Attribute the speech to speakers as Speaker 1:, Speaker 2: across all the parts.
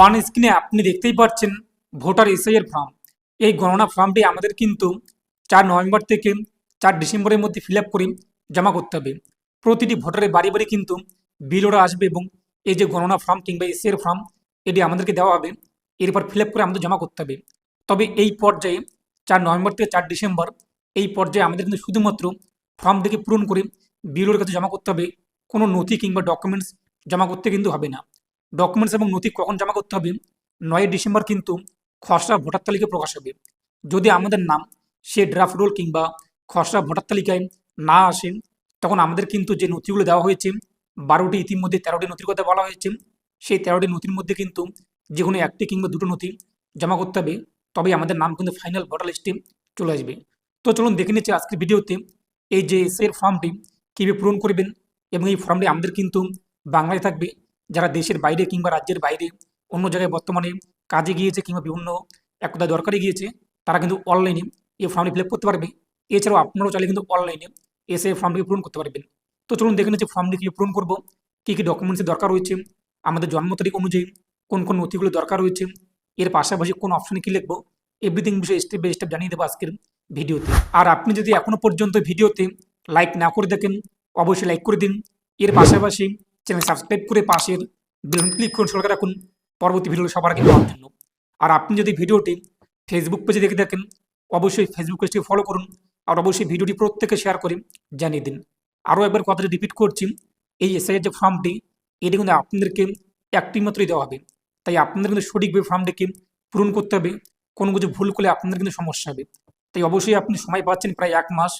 Speaker 1: On স্ক্রিনে আপনি দেখতেই পাচ্ছেন ভোটার এসআই এর ফর্ম এই গণনা ফর্মটি আমাদের কিন্তু চার নভেম্বর থেকে চার ডিসেম্বরের মধ্যে ফিল আপ করে জমা করতে হবে। প্রতিটি ভোটারের বাড়ি বাড়ি কিন্তু বিলওরা আসবে এবং এই যে গণনা ফর্ম কিংবা এসআই এর ফর্ম এটি আমাদেরকে দেওয়া হবে। এরপর ফিল আপ করে আমাদের জমা করতে হবে। তবে এই পর্যায়ে চার নভেম্বর থেকে চার ডিসেম্বর, এই পর্যায়ে আমাদের কিন্তু শুধুমাত্র ফর্মটিকে পূরণ করে বিলোর কাছে জমা করতে হবে। কোনো নথি কিংবা ডকুমেন্টস জমা করতে কিন্তু হবে না। ডকুমেন্টস এবং নথি কখন জমা করতে হবে? নয় ডিসেম্বর কিন্তু খসড়া ভোটার তালিকা প্রকাশ হবে। যদি আমাদের নাম সে ড্রাফট রোল কিংবা খসড়া ভোটার তালিকায় না আসে, তখন আমাদের কিন্তু যে নথিগুলো দেওয়া হয়েছে, বারোটি ইতিমধ্যে তেরোটি নথির কথা বলা হয়েছে, সেই তেরোটি নথির মধ্যে কিন্তু যে কোনো একটি কিংবা দুটো নথি জমা করতে হবে তবে আমাদের নাম কিন্তু ফাইনাল ভোটার লিস্টে চলে আসবে। তো চলুন দেখে নিচ্ছি আজকের ভিডিওতে এই যে এসের ফর্মটি কীভাবে পূরণ করবেন এবং এই ফর্মটি আমাদের কিন্তু বাংলায় থাকবে। যারা দেশের বাইরে কিংবা রাজ্যের বাইরে অন্য জায়গায় বর্তমানে কাজে গিয়েছে কিংবা বিভিন্ন একটা দরকারে গিয়েছে, তারা কিন্তু অনলাইনে এই ফর্মটি ফিল করতে পারবে। এছাড়াও আপনারাও চাইলে কিন্তু অনলাইনে এসে ফর্মটিকে পূরণ করতে পারবেন। তো চলুন দেখে নিচ্ছি ফর্মটি কীভাবে পূরণ করব, কী কী ডকুমেন্টসের দরকার রয়েছে, আমাদের জন্ম তারিখ অনুযায়ী কোন কোন নথিগুলো দরকার রয়েছে, এর পাশাপাশি কোন অপশনে কী লিখব এভরিথিং বিষয়ে স্টেপ বাই স্টেপ জানিয়ে দেবো আজকের ভিডিওতে। আর আপনি যদি এখনও পর্যন্ত ভিডিওতে লাইক না করে দেখেন অবশ্যই লাইক করে দিন। এর পাশাপাশি চ্যানেল সাবস্ক্রাইব করে পাশের বেলুন ক্লিক করুন সরকার রাখুন পরবর্তী ভিডিও সবার আগে পাওয়ার জন্য। আর আপনি যদি ভিডিওটি ফেসবুক পেজে দেখে থাকেন, অবশ্যই ফেসবুক পেজটি ফলো করুন আর অবশ্যই ভিডিওটি প্রত্যেকে শেয়ার করে জানিয়ে দিন। আরও একবার কথাটি রিপিট করছি, এই এসআইয়ের যে ফর্মটি এটি কিন্তু আপনাদেরকে একটি মাত্রই দেওয়া হবে। তাই আপনাদের কিন্তু সঠিকভাবে ফর্মটিকে পূরণ করতে হবে, কোনো কিছু ভুল করলে আপনাদের কিন্তু সমস্যা হবে। তাই অবশ্যই আপনি সময় পাচ্ছেন প্রায় এক মাস।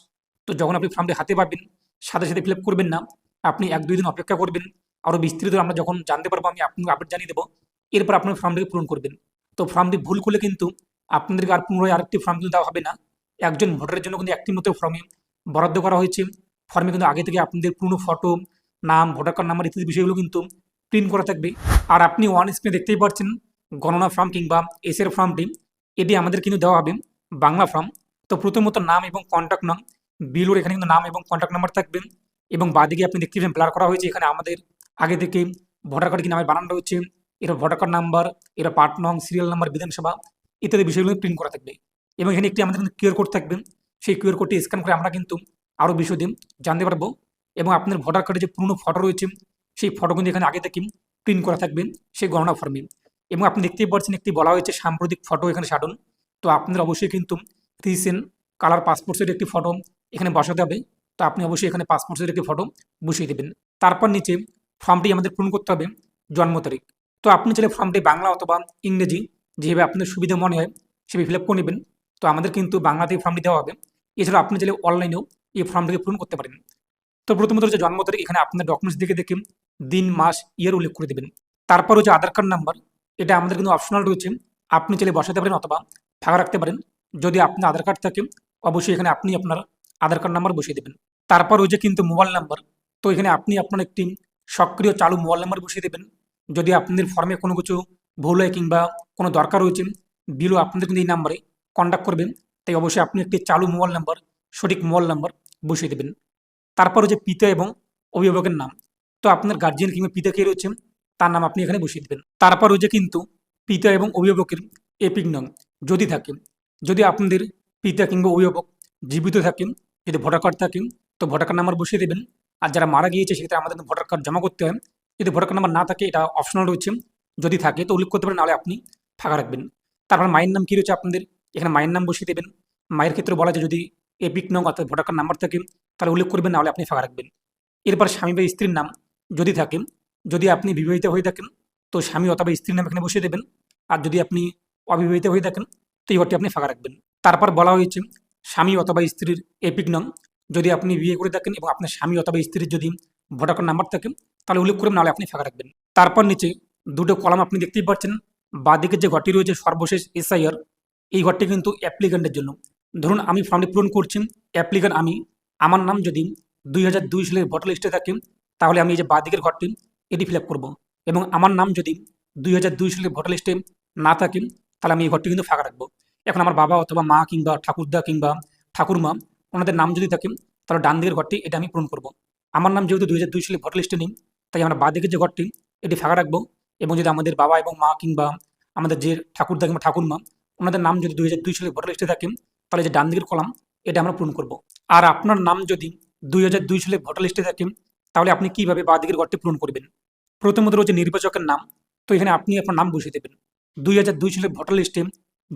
Speaker 1: তো যখন আপনি ফর্মটি হাতে পাবেন, সাথে সাথে ফিল করবেন না আপনি এক দুই দিন অপেক্ষা করবেন আরও বিস্তৃত আমরা যখন জানতে পারব আমি আপনাকে আপডেট জানিয়ে দেবো এরপর আপনার ফর্মটিকে পূরণ করবেন। তো ফর্মটি ভুল করলে কিন্তু আপনাদেরকে আর পুনরায় আরেকটি ফর্ম কিন্তু দেওয়া হবে না। একজন ভোটারের জন্য কিন্তু একটি মতো ফর্মে বরাদ্দ করা হয়েছে। ফর্মে কিন্তু আগে থেকে আপনাদের পুরনো ফটো নাম ভোটার কার্ড নাম্বার ইত্যাদি বিষয়গুলো কিন্তু প্রিন্ট করা থাকবে। আর আপনি ওয়ান স্ক্রিনে দেখতেই পাচ্ছেন গণনা ফর্ম কিংবা এসের ফর্মটি এটি আমাদের কিন্তু দেওয়া হবে বাংলা ফর্ম তো প্রথমত নাম এবং কন্ট্যাক্ট নাম বিলোর এখানে কিন্তু নাম এবং কন্ট্যাক্ট নাম্বার থাকবে। এবং বাদিকে আপনি দেখতে পাবেন ব্লার করা হয়েছে। এখানে আমাদের আগে থেকে ভোটার কার্ড কি নামে বানানো রয়েছে। এর ভোটার কার্ড নাম্বার এর পার্ট নং সিরিয়াল নাম্বার বিধানসভা ইত্যাদি বিষয়গুলো প্রিন্ট করা থাকবে। এবং এখানে একটি আমাদের কিন্তু কিউআর কোড থাকবে। সেই কিউআর কোডটি স্ক্যান করে আমরা কিন্তু আরও বিশদে জানতে পারব। এবং আপনার ভোটার কার্ডে যে পুরনো ফটো রয়েছে, সেই ফটো কিন্তু এখানে আগে থেকে প্রিন্ট করা থাকবে সেই গণনা ফর্মে এবং আপনি দেখতেই পাচ্ছেন একটি বলা হয়েছে সাম্প্রতিক ফটো এখানে সাটন তো আপনাদের অবশ্যই কিন্তু রিসেন্ট কালার পাসপোর্ট পাসপোর্টের একটি ফটো এখানে বসাতে হবে। তো আপনি অবশ্যই এখানে পাসপোর্টের একটি ফটো বসিয়ে দেবেন। তারপর নিচে ফর্মটি আমাদের পূরণ করতে হবে জন্ম তারিখ। তো আপনি চাইলে ফর্মটি বাংলা অথবা ইংরেজি যেভাবে আপনাদের সুবিধা মনে হয় সেভাবে ফিল আপ করে নেবেন। তো আমাদের কিন্তু বাংলাতেই ফর্মটি দেওয়া হবে। এছাড়া আপনি চাইলে অনলাইনেও এই ফর্মটিকে পূরণ করতে পারেন। তো প্রথমত হচ্ছে জন্ম তারিখ, এখানে আপনার ডকুমেন্টস দেখে দেখে দিন, মাস ইয়ার উল্লেখ করে দেবেন। তারপর হচ্ছে আধার কার্ড নাম্বার এটা আমাদের কিন্তু অপশনাল রয়েছে। আপনি চাইলে বসাতে পারেন অথবা ফাঁকা রাখতে পারেন। যদি আপনার আধার কার্ড থাকে, অবশ্যই এখানে আপনি আপনার আধার কার্ড নাম্বার বসিয়ে দেবেন। তারপর ওই যে কিন্তু মোবাইল নাম্বার তো এখানে আপনি আপনার একটি সক্রিয় চালু মোবাইল নাম্বার বসিয়ে দেবেন। যদি আপনাদের ফর্মে কোনো কিছু ভুল হয় কিংবা কোনো দরকার রয়েছে বিলও আপনাদের কিন্তু এই নাম্বারে কন্ট্যাক্ট করবেন। তাই অবশ্যই আপনি একটি চালু মোবাইল নাম্বার সঠিক মোবাইল নাম্বার বসিয়ে দেবেন। তারপর হচ্ছে পিতা এবং অভিভাবকের নাম, তো আপনার গার্জিয়ান কিংবা পিতা কে রয়েছে, তার নাম আপনি এখানে বসিয়ে দেবেন। তারপর হচ্ছে কিন্তু পিতা এবং অভিভাবকের এপিক নাম যদি থাকে, যদি আপনাদের পিতা কিংবা অভিভাবক জীবিত থাকেন যদি ভোটার কার্ড থাকে, তো ভোটার কার্ড নাম্বার বসিয়ে দেবেন। আর যারা মারা গিয়েছে, সেক্ষেত্রে আমাদের ভোটার কার্ড জমা করতে হয়। যদি ভোটার কার্ড নাম্বার না থাকে, এটা অপশনাল রয়েছে। যদি থাকে, তো উল্লেখ করতে পারেন, নাহলে আপনি ফাঁকা রাখবেন। তারপর মায়ের নাম কী রয়েছে আপনাদের? এখানে মায়ের নাম বসিয়ে দেবেন। মায়ের ক্ষেত্রে বলা যায়, যদি এপিক নং অর্থাৎ ভোটার কার্ড নাম্বার থাকে, তাহলে উল্লেখ করবেন, নাহলে আপনি ফাঁকা রাখবেন। এরপর স্বামী বা স্ত্রীর নাম যদি থাকে, যদি আপনি বিবাহিত হয়ে থাকেন, তো স্বামী অথবা স্ত্রীর নাম এখানে বসিয়ে দেবেন। আর যদি আপনি অবিবাহিত হয়ে থাকেন, তো এই ঘরটি আপনি ফাঁকা রাখবেন। তারপর বলা হয়েছে স্বামী অথবা স্ত্রীর এপিক নং। যদি আপনি বিয়ে করে থাকেন এবং আপনার স্বামী অথবা স্ত্রীর যদি ভোটার নাম্বার থাকে, তাহলে উল্লেখ করবেন নাহলে আপনি ফাঁকা রাখবেন তারপর নিচে দুটো কলাম আপনি দেখতেই পাচ্ছেন। বাদিকের যে ঘরটি রয়েছে, সর্বশেষ এসআইআর, এই ঘরটি কিন্তু অ্যাপ্লিকেন্টের জন্য। ধরুন, আমি ফর্মটি পূরণ করছি অ্যাপ্লিকেন্ট আমি, আমার নাম যদি দুই হাজার দুই সালের ভোটার লিস্টে থাকে, তাহলে আমি এই যে বাদিকের ঘরটি, এটি ফিল আপ করব। এবং আমার নাম যদি দুই হাজার দুই সালের ভোটার লিস্টে না থাকে, তাহলে আমি এই ঘরটি কিন্তু ফাঁকা রাখব। এখন আমার বাবা অথবা মা কিংবা ঠাকুরদা কিংবা ঠাকুরমা, ওনাদের নাম যদি থাকে, তাহলে ডান দিকের ঘরটি এটা আমি পূরণ করব। আমার নাম যেহেতু দুই হাজার দুই সালে ভোটার লিস্টে নেই, তাই আমরা বাঁ দিকের যে ঘরটি, এটি ফাঁকা রাখব এবং যদি আমাদের বাবা এবং মা কিংবা আমাদের যে ঠাকুরদা কিংবা ঠাকুরমা, ওনাদের নাম যদি দুই হাজার দুই সালে ভোটার লিস্টে থাকে, তাহলে যে ডান দিকের কলাম, এটা আমরা পূরণ করব। আর আপনার নাম যদি দুই হাজার দুই সালে ভোটার লিস্টে থাকে, তাহলে আপনি কীভাবে বা দিকের ঘরটি পূরণ করবেন? প্রথমত রয়েছে নির্বাচকের নাম, তো এখানে আপনি আপনার নাম বসিয়ে দেবেন। দুই হাজার দুই সালে ভোটার লিস্টে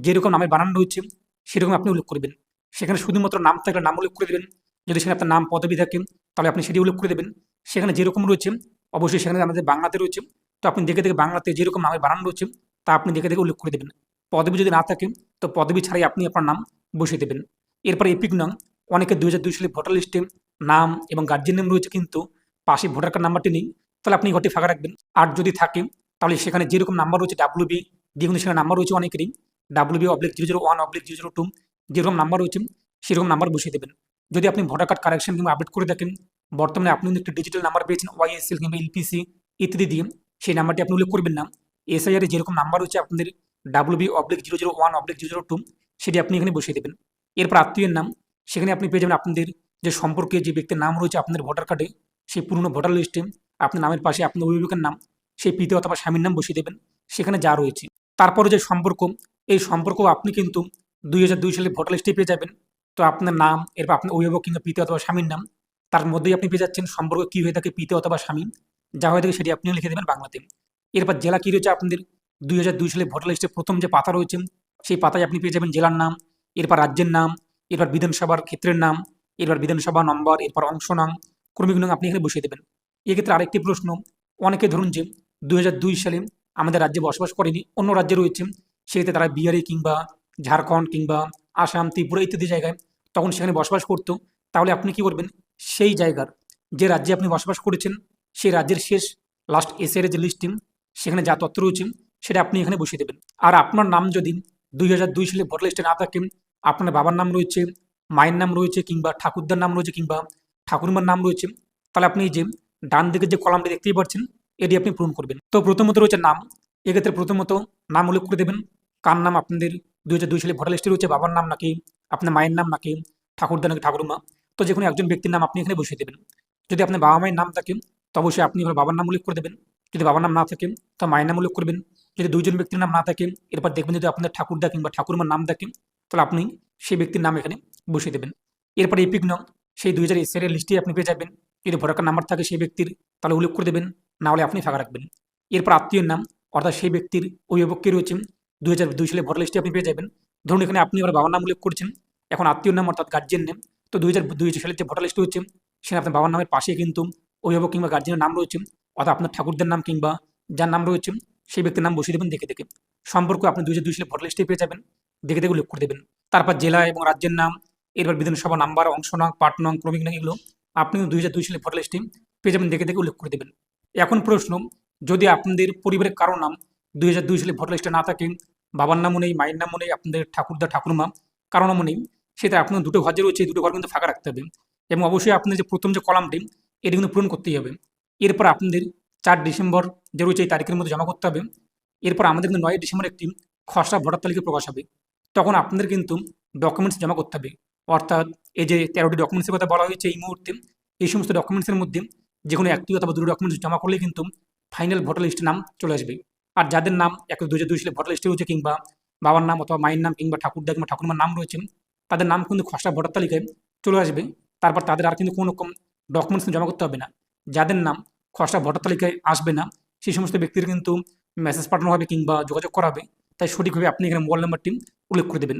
Speaker 1: যেরকম নামের বানান রয়েছে, সেরকম আপনি উল্লেখ করবেন সেখানে শুধুমাত্র নাম থাকলে নাম উল্লেখ করে দেবেন। যদি সেখানে আপনার নাম, পদবি থাকে, তাহলে আপনি সেটি উল্লেখ করে দেবেন। সেখানে যেরকম রয়েছে, অবশ্যই সেখানে আমাদের বাংলাতে রয়েছে। তো আপনি দেখে দেখে বাংলাতে যেরকম নামের বানান রয়েছে, তা আপনি দেখে দেখে উল্লেখ করে দেবেন। পদবি যদি না থাকে, তো পদবি ছাড়াই আপনি আপনার নাম বসিয়ে দেবেন। এরপর এপিক নাম, অনেকে দুই হাজার দুই সালে ভোটার লিস্টে নাম এবং গার্জিয়ান নেম রয়েছে, কিন্তু পাশে ভোটার কার্ড নাম্বারটি নেই। তাহলে আপনি ঘরটি ফাঁকা রাখবেন। আর যদি থাকে, তাহলে সেখানে যেরকম নাম্বার রয়েছে ডাব্লিউ বি সেখানে নাম্বার রয়েছে অনেকেরই। W oblique zero zero one oblique zero zero two যেরকম নাম্বার রয়েছে, সেরকম নাম্বার বসিয়ে দেবেন। যদি আপনি ভোটার কার্ড কারেকশন কিংবা আপডেট করে থাকেন বর্তমানে আপনি একটি ডিজিটাল নাম্বার পেয়েছেন ওয়াইএসএল কিংবা এলপিসি ইত্যাদি দিয়ে, সেই নাম্বারটি আপনি উল্লেখ করবেন না। এসআইআর যেরকম নাম্বার রয়েছে আপনাদের W B oblique zero zero one oblique zero zero two সেটি আপনি এখানে বসিয়ে দেবেন। এরপর আত্মীয়ের নাম, সেখানে আপনি পেয়ে যাবেন আপনাদের যে সম্পর্কে যে ব্যক্তির নাম রয়েছে আপনাদের ভোটার কার্ডে সেই পুরনো ভোটার লিস্টে আপনার নামের পাশে আপনার অভিভাবকের নাম, সেই পিতা অথবা স্বামীর নাম বসিয়ে দেবেন, সেখানে যা রয়েছে। তারপরে যে সম্পর্ক এই সম্পর্ক আপনি কিন্তু দুই হাজার দুই সালে ভোটার লিস্টে পেয়ে যাবেন। তো আপনার নাম, এরপর আপনার অভিভাবক কিংবা পিতা অথবা স্বামীর নাম, তার মধ্যেই আপনি পেয়ে যাচ্ছেন সম্পর্ক কী হয়ে থাকে পিতা অথবা স্বামী, যা হয়ে থাকে সেটি আপনিও লিখে দেবেন বাংলাতে। এরপর জেলা কী রয়েছে আপনাদের? দুই হাজার দুই সালে ভোটার লিস্টে প্রথম যে পাতা রয়েছে, সেই পাতায় আপনি পেয়ে যাবেন জেলার নাম, এরপর রাজ্যের নাম, এরপর বিধানসভার ক্ষেত্রের নাম, এরপর বিধানসভা নম্বর, এরপর অংশ নাম, ক্রমিক নাম আপনি এখানে বসিয়ে দেবেন। এক্ষেত্রে আরেকটি প্রশ্ন, অনেকে ধরুন যে দুই হাজার দুই সালে আমাদের রাজ্যে বসবাস করেনি, অন্য রাজ্যে রয়েছে সেক্ষেত্রে তারা বিহারি কিংবা ঝাড়খণ্ড কিংবা আসাম, ত্রিপুরা ইত্যাদি জায়গায় তখন সেখানে বসবাস করতো। তাহলে আপনি কি করবেন? সেই জায়গার যে রাজ্যে আপনি বসবাস করেছেন, সেই রাজ্যের শেষ লাস্ট এসের যে লিস্টিং সেখানে যা তথ্য রয়েছে, সেটা আপনি এখানে বসিয়ে দেবেন। আর আপনার নাম যদি দুই হাজার দুই সালে ভোটার লিস্টে না থাকে, আপনার বাবার নাম রয়েছে, মায়ের নাম রয়েছে কিংবা ঠাকুরদার নাম রয়েছে কিংবা ঠাকুরমার নাম রয়েছে, তাহলে আপনি যে ডান দিকের যে কলামটি দেখতেই পাচ্ছেন, এটি আপনি পূরণ করবেন। তো প্রথমত রয়েছে নাম। এক্ষেত্রে প্রথমত নাম উল্লেখ করে দেবেন। কার নাম আপনাদের? দুই হাজার দুই সালে ভোটার লিস্টে রয়েছে বাবার নাম নাকি? আপনার মায়ের নাম নাকি? ঠাকুরদা নাকি ঠাকুরমা? তো যে কোনো একজন ব্যক্তির নাম আপনি এখানে বসিয়ে দেবেন। যদি আপনার বাবা মায়ের নাম থাকে, তো অবশ্যই আপনি বাবার নাম উল্লেখ করে দেবেন। যদি বাবার নাম না থাকে, তো মায়ের নাম উল্লেখ করবেন। যদি দুইজন ব্যক্তির নাম না থাকে, এরপর দেখবেন যদি আপনার ঠাকুরদা কিংবা ঠাকুরমার নাম থাকে, তাহলে আপনি সেই ব্যক্তির নাম এখানে বসিয়ে দেবেন। এরপর এপিক নং সেই দুই হাজার এসের লিস্টে আপনি পেয়ে যাবেন। যদি ভোটার নাম্বার থাকে সেই ব্যক্তির, তাহলে উল্লেখ করে দেবেন। না হলে আপনি ফাঁকা রাখবেন। এরপর আত্মীয়ের নাম, অর্থাৎ সেই ব্যক্তির অভিভাবককে রয়েছে দুই হাজার দুই সালে ভোটার লিস্টে আপনি পেয়ে যাবেন। ধরুন এখানে আপনি আবার বাবার নাম উল্লেখ করছেন, এখন আত্মীয় নাম অর্থাৎ গার্জিয়ান নেম তো দুই হাজার দুই সালের যে ভোটার লিস্ট হচ্ছে, সেখানে আপনার বাবার নামের পাশে কিন্তু অভিভাবক কিংবা গার্জিয়ানের নাম রয়েছে, অর্থাৎ আপনার ঠাকুরদের নাম কিংবা যার নাম রয়েছে, সেই ব্যক্তির নাম বসিয়ে দেবেন, দেখে দেখে। সম্পর্ক আপনি দুই হাজার দুই সালে ভোটার লিস্টে পেয়ে যাবেন, দেখে দেখে উল্লেখ করে দেবেন। তারপর জেলা এবং রাজ্যের নাম, এরপর বিধানসভা নাম্বার, অংশ নং পাট ক্রমিক নং এগুলো আপনি দুই হাজার দুই সালে ভোটার লিস্টে পেয়ে যাবেন, দেখে দেখে উল্লেখ করে দেবেন। এখন প্রশ্ন, যদি আপনাদের পরিবারের কারও নাম দুই হাজার দুই সালে ভোটার লিস্টে না থাকে বাবার নামও নেই, মায়ের নামও নেই, আপনাদের ঠাকুরদা, ঠাকুরমা কারও নামও নেই, সেটা আপনার দুটো ঘর যে রয়েছে দুটো ঘর কিন্তু ফাঁকা রাখতে হবে। এবং অবশ্যই আপনাদের যে প্রথম যে কলামটি, এটি কিন্তু পূরণ করতেই হবে। এরপর আপনাদের চার ডিসেম্বর যে রয়েছে, এই তারিখের মধ্যে জমা করতে হবে। এরপর আমাদের কিন্তু নয় ডিসেম্বর একটি খসড়া ভোটার তালিকা প্রকাশ হবে। তখন আপনাদের কিন্তু ডকুমেন্টস জমা করতে হবে। অর্থাৎ এই যে তেরোটি ডকুমেন্টসের কথা বলা হয়েছে এই মুহূর্তে, এই সমস্ত ডকুমেন্টসের মধ্যে যে কোনো একটি অথবা দুটো ডকুমেন্টস জমা করলে কিন্তু ফাইনাল ভোটার লিস্টে নাম চলে আসবে। আর যাদের নাম এক দু হাজার দুই সালে ভোটার লিস্টে রয়েছে কিংবা বাবার নাম অথবা মায়ের নাম কিংবা ঠাকুরদা কিংবা ঠাকুরমার নাম রয়েছে, তাদের নাম কিন্তু খসড়া ভোটার তালিকায় চলে আসবে। তারপর তাদের আর কিন্তু কোনো রকম ডকুমেন্টস জমা করতে হবে না। যাদের নাম খসড়া ভোটার তালিকায় আসবে না, সেই সমস্ত ব্যক্তির কিন্তু মেসেজ পাঠানো হবে কিংবা যোগাযোগ করা হবে। তাই সঠিকভাবে আপনি এখানে মোবাইল নাম্বারটি উল্লেখ করে দেবেন।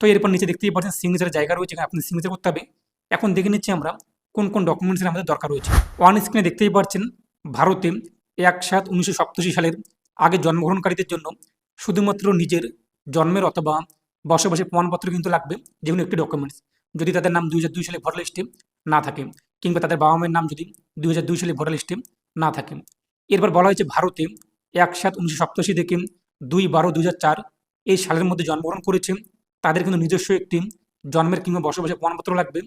Speaker 1: তো এরপর নিচে দেখতেই পাচ্ছেন সিগনেচারের জায়গা রয়েছে, এখানে আপনি সিগনেচার করতে হবে। এখন দেখে নিচ্ছি আমরা কোন কোন ডকুমেন্টসের আমাদের দরকার রয়েছে। ওয়ান স্ক্রিনে দেখতেই পাচ্ছেন ভারতে এক সাত উনিশশো সালের আগে জন্মগ্রহণকারীদের জন্য শুধুমাত্র নিজের জন্মের অথবা বসবাসের প্রমাণপত্র কিন্তু লাগবে যেগুলো একটি ডকুমেন্টস যদি তাদের নাম দুই দুই সালে ভোটার লিস্টে না থাকে, কিংবা তাদের বাবা মায়ের নাম যদি দুই দুই সালে ভোটার লিস্টে না থাকে। এরপর বলা হয়েছে ভারতে এক সাত উনিশশো সপ্তাশি থেকে দুই বারো দুই চার এই সালের মধ্যে জন্মগ্রহণ করেছে। তাদের কিন্তু নিজস্ব একটি জন্মের কিংবা বসবাসের প্রমাণপত্র লাগবে।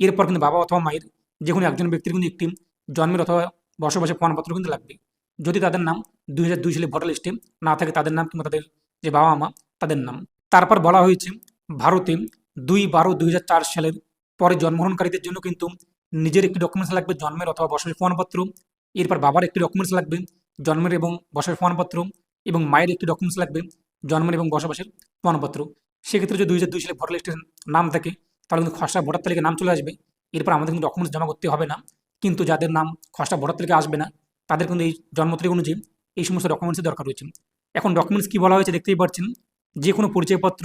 Speaker 1: এরপর কিন্তু বাবা অথবা মায়ের যে কোনো একজন ব্যক্তির কিন্তু একটি জন্মের অথবা বসবাসের প্রমাণপত্র কিন্তু লাগবে। যদি তাদের নাম দুই হাজার দুই সালে ভোটার লিস্টে না থাকে তাদের নাম কিংবা তাদের যে বাবা মা, তাদের নাম। তারপর বলা হয়েছে, ভারতে দুই বারো দুই সালের পরে জন্মগ্রহণকারীদের জন্য কিন্তু নিজের একটি ডকুমেন্টস লাগবে, জন্মের অথবা বসবাসের প্রমাণপত্র, এরপর বাবার একটি ডকুমেন্টস লাগবে, জন্মের এবং বসবাসের প্রমাণপত্র এবং মায়ের একটি ডকুমেন্টস লাগবে, জন্মের এবং বসবাসের প্রমাণপত্র। সেক্ষেত্রে যদি দুই হাজার দুই সালে ভোটার লিস্টের নাম থাকে, তাহলে কিন্তু খসড়া ভোটার তালিকায় নাম চলে আসবে। এরপর আমাদের কিন্তু ডকুমেন্টস জমা করতে হবে না। কিন্তু যাদের নাম খসড়া ভোটার তালিকায় আসবে না তাদের কিন্তু এই জন্ম তারিখ অনুযায়ী এই সমস্ত ডকুমেন্টসের দরকার রয়েছে। এখন ডকুমেন্টস কী বলা হয়েছে দেখতেই পাচ্ছেন, যে কোনো পরিচয়পত্র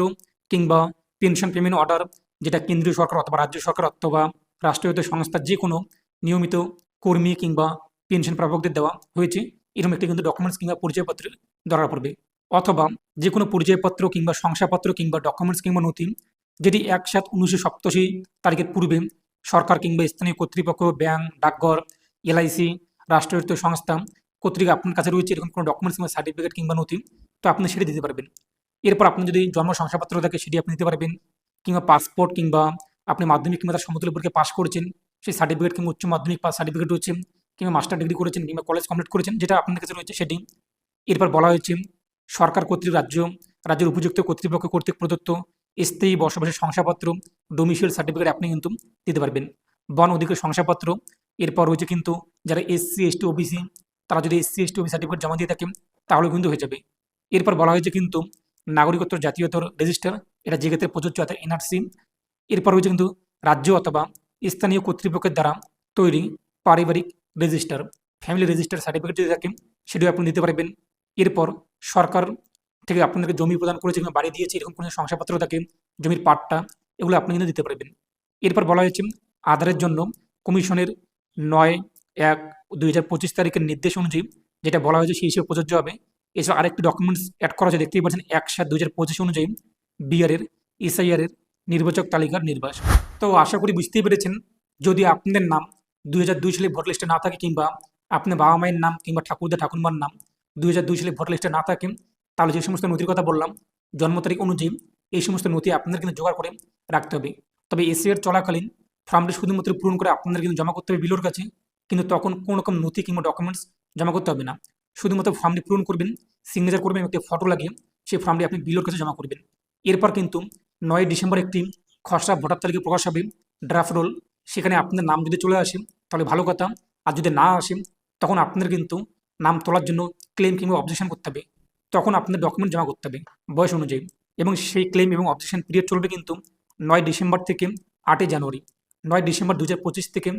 Speaker 1: কিংবা পেনশন পেমেন্ট অর্ডার যেটা কেন্দ্রীয় সরকার অথবা রাজ্য সরকার অথবা রাষ্ট্রায়ত্ত সংস্থার যে কোনো নিয়মিত কর্মী কিংবা পেনশন প্রাপকদের দেওয়া হয়েছে, এরকম একটি কিন্তু ডকুমেন্টস কিংবা পরিচয়পত্রের দরকার পড়বে। অথবা যে কোনো পরিচয়পত্র কিংবা শংসাপত্র কিংবা ডকুমেন্টস কিংবা নথি যেটি এক সাত উনিশশো সপ্তাশি তারিখের পূর্বে সরকার কিংবা স্থানীয় কর্তৃপক্ষ, ব্যাংক, ডাকঘর, এলআইসি রাষ্ট্রায়ত্ত সংস্থা কর্তৃক আপনার কাছে রয়েছে এরকম কোনো ডকুমেন্টস কিংবা সার্টিফিকেট কিংবা নথি তো আপনি সেটি দিতে পারবেন। এরপর আপনি যদি জন্ম শংসাপত্র থাকে সেটি আপনি দিতে পারবেন কিংবা পাসপোর্ট কিংবা আপনি মাধ্যমিক কিংবা তার সমতুল্য পরীক্ষা পাস করেছেন, সেই সার্টিফিকেট কিংবা উচ্চ মাধ্যমিক পাস সার্টিফিকেট রয়েছে কিংবা মাস্টার ডিগ্রি করেছেন কিংবা কলেজ কমপ্লিট করেছেন, যেটা আপনার কাছে রয়েছে সেটি। এরপর বলা হয়েছে, সরকার কর্তৃক রাজ্য, রাজ্যের উপযুক্ত কর্তৃপক্ষ কর্তৃক প্রদত্ত স্থায়ী বসবাসের শংসাপত্র ডোমিসিয়াল সার্টিফিকেট আপনি কিন্তু দিতে পারবেন। বন অধিকার শংসাপত্র এরপর রয়েছে কিন্তু যারা এসসি এসটি ওবিসি তারা যদি এসসি এসটি ওবিসি সার্টিফিকেট জমা দিয়ে থাকেন তাহলেও কিন্তু হয়ে যাবে। এরপর বলা হয়েছে কিন্তু নাগরিকত্ব জাতীয়তর রেজিস্টার এটা যে ক্ষেত্রে প্রযোজ্য, অর্থাৎ এনআরসি এরপর রয়েছে কিন্তু রাজ্য অথবা স্থানীয় কর্তৃপক্ষের দ্বারা তৈরি পারিবারিক রেজিস্টার ফ্যামিলি রেজিস্টার সার্টিফিকেট যদি থাকে, সেটিও আপনি দিতে পারবেন। এরপর সরকার থেকে আপনাদেরকে জমি প্রদান করেছে কিংবা বাড়ি দিয়েছে, এরকম কোনো শংসাপত্র থাকে, জমির পাট্টা, এগুলো আপনি কিন্তু দিতে পারবেন। এরপর বলা হয়েছে আধারের জন্য কমিশনের নয় এক দুই হাজার পঁচিশ তারিখের নির্দেশ অনুযায়ী যেটা বলা হয়েছে সেই হিসেবে প্রযোজ্য হবে। এছাড়া আরেকটি ডকুমেন্টস অ্যাড করা হয়েছে দেখতেই পাচ্ছেন, এক সাত দুই হাজার পঁচিশ অনুযায়ী বিআরের, এসআইআরের নির্বাচক তালিকার নির্বাস। তো আশা করি বুঝতেই পেরেছেন, যদি আপনাদের নাম দুই হাজার দুই সালে ভোট লিস্টে না থাকে কিংবা আপনার বাবা মায়ের নাম কিংবা ঠাকুরদা, ঠাকুরমার নাম দুই হাজার দুই সালে ভোট লিস্টে না থাকে, তাহলে যে সমস্ত নথির কথা বললাম, জন্ম তারিখ অনুযায়ী এই সমস্ত নথি আপনাদের কিন্তু জোগাড় করে রাখতে হবে। তবে এসিআর চলাকালীন ফর্মটি শুধুমাত্র পূরণ করে আপনাদের কিন্তু জমা করতে হবে বিলোর কাছে, কিন্তু তখন কোনো রকম নথি কিংবা ডকুমেন্টস জমা করতে হবে না। শুধুমাত্র ফর্মটি পূরণ করবেন সিগনেচার করবেন একটি ফটো লাগিয়ে সেই ফর্মটি আপনি বিলোর কাছে জমা করবেন। এরপর কিন্তু নয় ডিসেম্বর একটি খসড়া ভোটার তালিকা প্রকাশ হবে ড্রাফট রোল সেখানে আপনাদের নাম যদি চলে আসে, তাহলে ভালো কথা। আর যদি না আসে, তখন আপনাদের কিন্তু নাম তোলার জন্য ক্লেম কিংবা অবজেকশন করতে হবে। তখন আপনাদের ডকুমেন্ট জমা করতে হবে বয়স অনুযায়ী। এবং সেই ক্লেম এবং অবজেকশন পিরিয়ড চলবে কিন্তু নয় ডিসেম্বর থেকে আটই জানুয়ারি। নয় ডিসেম্বর দু হাজার পঁচিশ থেকে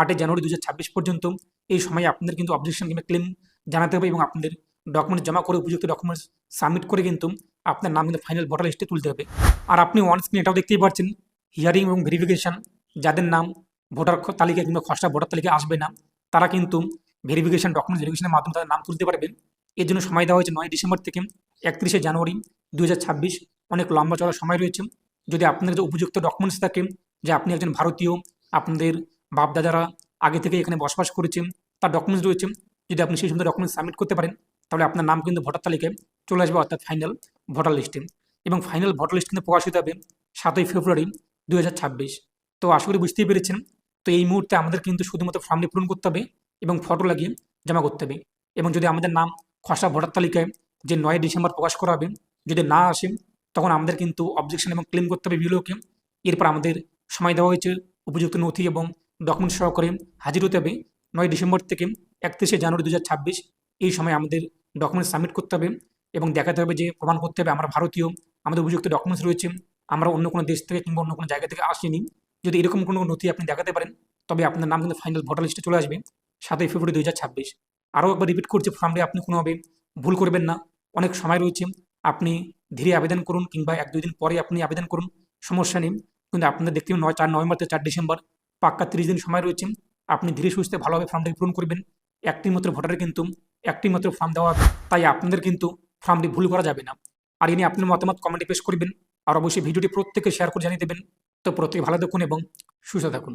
Speaker 1: আটই জানুয়ারি দু হাজার ছাব্বিশ পর্যন্ত এই সময়ে আপনাদের কিন্তু অবজেকশন কিংবা ক্লেম জানাতে হবে এবং আপনাদের ডকুমেন্ট জমা করে উপযুক্ত ডকুমেন্টস সাবমিট করে কিন্তু আপনার নাম কিন্তু ফাইনাল ভোটার লিস্টে তুলতে হবে। আর আপনি ওয়ান স্ক্রিন এটাও দেখতেই পাচ্ছেন হিয়ারিং এবং ভেরিফিকেশন যাদের নাম ভোটার তালিকা কিংবা খসড়া ভোটার তালিকা আসবে না, তারা কিন্তু ভেরিফিকেশন ডকুমেন্ট ভেরিফিকেশনের মাধ্যমে তাদের নাম তুলতে পারবেন এর জন্য সময় দেওয়া হয়েছে নয় ডিসেম্বর থেকে একত্রিশে জানুয়ারি দু হাজার ছাব্বিশ। অনেক লম্বা চড়া সময় রয়েছে। যদি আপনার যে উপযুক্ত ডকুমেন্টস থাকে যে আপনি একজন ভারতীয়, আপনাদের বাপদাদারা আগে থেকে এখানে বসবাস করেছেন, তার ডকুমেন্টস রয়েছে, যদি আপনি সেই সমস্ত ডকুমেন্টস সাবমিট করতে পারেন, তাহলে আপনার নাম কিন্তু ভোটার তালিকায় চলে আসবে, অর্থাৎ ফাইনাল ভোটার লিস্টে এবং ফাইনাল ভোটার লিস্ট কিন্তু প্রকাশিত হবে সাতই ফেব্রুয়ারি দুই হাজার ছাব্বিশ। তো আশা করি বুঝতেই পেরেছেন, তো এই মুহূর্তে আমাদের কিন্তু শুধুমাত্র ফর্মটি পূরণ করতে হবে এবং ফটো লাগিয়ে জমা করতে হবে। এবং যদি আমাদের নাম খসড়া ভোটার তালিকায় যে নয় ডিসেম্বর প্রকাশ করা হবে, যদি না আসে, তখন আমাদের কিন্তু অবজেকশন এবং ক্লেম করতে হবে বিলোকে। এরপর আমাদের সময় দেওয়া হয়েছে। উপযুক্ত নথি এবং ডকুমেন্ট সহকারে হাজির হতে হবে। নয় ডিসেম্বর থেকে একত্রিশে জানুয়ারি দু হাজার ছাব্বিশ এই সময় আমাদের ডকুমেন্ট সাবমিট করতে হবে এবং দেখাতে হবে যে প্রমাণ করতে হবে আমরা ভারতীয়, আমাদের উপযুক্ত ডকুমেন্টস রয়েছে। আমরা অন্য কোনো দেশ থেকে কিংবা অন্য কোনো জায়গা থেকে আসিনি। যদি এরকম কোনো নথি আপনি দেখাতে পারেন, তবে আপনার নাম কিন্তু ফাইনাল ভোটার লিস্টে চলে আসবে। সাতই ফেব্রুয়ারি দু হাজার ছাব্বিশ। আরও একবার রিপিট করছি ফর্মটি আপনি কোনোভাবে ভুল করবেন না। অনেক সময় রয়েছে, আপনি ধীরে আবেদন করুন কিংবা এক দুই দিন পরে আপনি আবেদন করুন, সমস্যা নেই। কিন্তু আপনাদের দেখতে পাবেন নয় চার নভেম্বর থেকে চার ডিসেম্বর পাক্কা তিরিশ দিন সময় রয়েছে। আপনি ধীরে সুস্থে ভালোভাবে ফর্মটি পূরণ করবেন। একটি মাত্র ভোটারে কিন্তু, একটি মাত্র ফর্ম দেওয়া হবে তাই আপনাদের কিন্তু ফর্মটি ভুল করা যাবে না। আর এনে আপনার মতামত কমেন্টে পেশ করবেন। আর অবশ্যই ভিডিওটি প্রত্যেকে শেয়ার করে জানিয়ে দেবেন। তো প্রত্যেকে ভালো থাকুন এবং সুস্থ থাকুন।